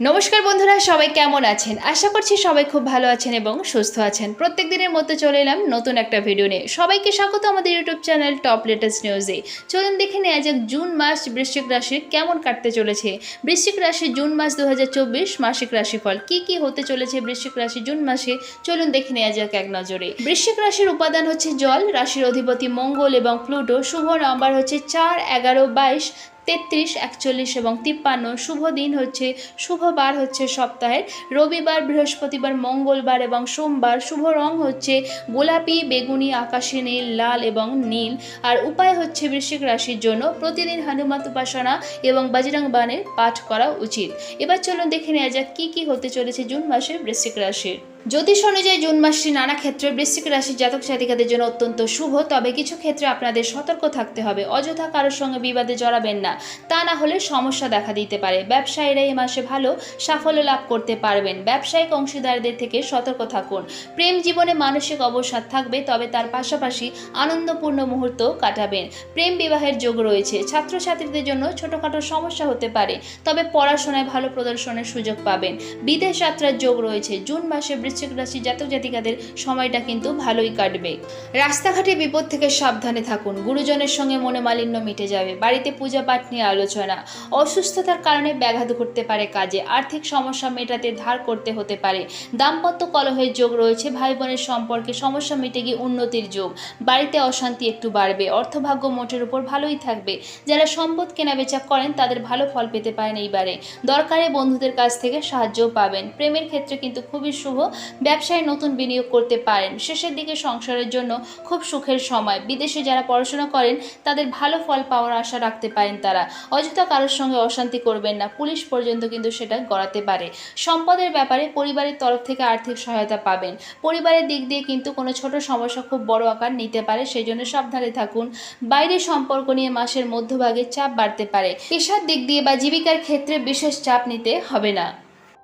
নমস্কার বন্ধুরা, সবাই কেমন আছেন? আশা করছি সবাই খুব ভালো আছেন এবং সুস্থ আছেন। প্রত্যেক দিনের মতো চলে এলাম নতুন একটা ভিডিও নিয়ে। সবাইকে স্বাগত আমাদের ইউটিউব চ্যানেল টপ লেটেস্ট নিউজে চলুন দেখে নেওয়া যাক, জুন মাস বৃশ্চিক রাশি কেমন কাটতে চলেছে? বৃশ্চিক রাশি জুন মাস দুহাজার চব্বিশ, মাসিক রাশিফল কি কি হতে চলেছে বৃশ্চিক রাশি জুন মাসে? চলুন দেখে নেওয়া যাক এক নজরে। বৃশ্চিক রাশির উপাদান হচ্ছে জল, রাশির অধিপতি মঙ্গল এবং প্লুটো। শুভ নাম্বার হচ্ছে চার, এগারো, বাইশ। তেত্রিশ, একচল্লিশ এবং তিপ্পান্ন। শুভ দিন হচ্ছে শুভ বার হচ্ছে সপ্তাহের। রবিবার, বৃহস্পতিবার, মঙ্গলবার এবং সোমবার শুভ রং হচ্ছে গোলাপি, বেগুনি, আকাশি, নীল, লাল এবং নীল। আর উপায় হচ্ছে বৃশ্চিক রাশির জন্য প্রতিদিন হনুমান উপাসনা এবং বাজরং বানের পাঠ করা উচিত। এবার চলুন দেখে নেওয়া যাক কী কী হতে চলেছে জুন মাসে বৃশ্চিক রাশির। জ্যোতিষ অনুযায়ী জুন মাসটি নানা ক্ষেত্রে বৃশ্চিক রাশির জাতক জাতিকাদের জন্য অত্যন্ত শুভ, তবে কিছু ক্ষেত্রে আপনাদের সতর্ক থাকতে হবে। অযথা কারোর সঙ্গে বিবাদে জড়াবেন না। তা না হলে সমস্যা দেখা দিতে পারে। ব্যবসায়ীরা এই মাসে ভালো সাফল্য লাভ করতে পারবেন। ব্যবসায়িক অংশীদারদের থেকে সতর্ক থাকুন। প্রেম জীবনে মানসিক অবসাদ থাকবে, তবে তার পাশাপাশি আনন্দপূর্ণ মুহূর্ত কাটাবেন। প্রেম বিবাহের যোগ রয়েছে। ছাত্রছাত্রীদের জন্য ছোটোখাটো সমস্যা হতে পারে, তবে পড়াশোনায় ভালো প্রদর্শনের সুযোগ পাবেন। বিদেশ যাত্রার যোগ রয়েছে। জুন মাসে বৃশ্চিক রাশি জাতক জাতিকাদের সময়টা কিন্তু ভালোই কাটবে। রাস্তাঘাটে বিপদ থেকে সাবধানে থাকুন। গুরুজনের সঙ্গে মনে মালিন্য মিটে যাবে। বাড়িতে পূজা পাঠ নিয়ে আলোচনা। অসুস্থতার কারণে ব্যাঘাত ঘটতে পারে কাজে। আর্থিক সমস্যা মেটাতে ধার করতে হতে পারে। দাম্পত্য কলহের যোগ রয়েছে। ভাই বোনের সম্পর্কে সমস্যা মিটে গিয়ে উন্নতির যোগ। বাড়িতে অশান্তি একটু বাড়বে। অর্থভাগ্য মোটের উপর ভালোই থাকবে। যারা সম্পদ কেনাবেচা করেন, তাদের ভালো ফল পেতে পারেন এইবারে। দরকারে বন্ধুদের কাছ থেকে সাহায্যও পাবেন। প্রেমের ক্ষেত্রে কিন্তু খুবই শুভ ব্যবসায় নতুন বিনিয়োগ করতে পারেন। শেষের দিকে সংসারের জন্য খুব সুখের সময়। বিদেশে যারা পড়াশোনা করেন, তাদের ভালো ফল পাওয়ার আশা রাখতে পারেন তারা। অযথা কারোর সঙ্গে অশান্তি করবেন না। পুলিশ পর্যন্ত কিন্তু সেটা গড়াতে পারে। সম্পদের ব্যাপারে পরিবারের তরফ থেকে আর্থিক সহায়তা পাবেন। পরিবারের দিক দিয়ে কিন্তু কোনো ছোট সমস্যা খুব বড় আকার নিতে পারে। সেই জন্য সাবধানে থাকুন। বাইরের সম্পর্ক নিয়ে মাসের মধ্যভাগে চাপ বাড়তে পারে। পেশার দিক দিয়ে বা জীবিকার ক্ষেত্রে বিশেষ চাপ নিতে হবে না।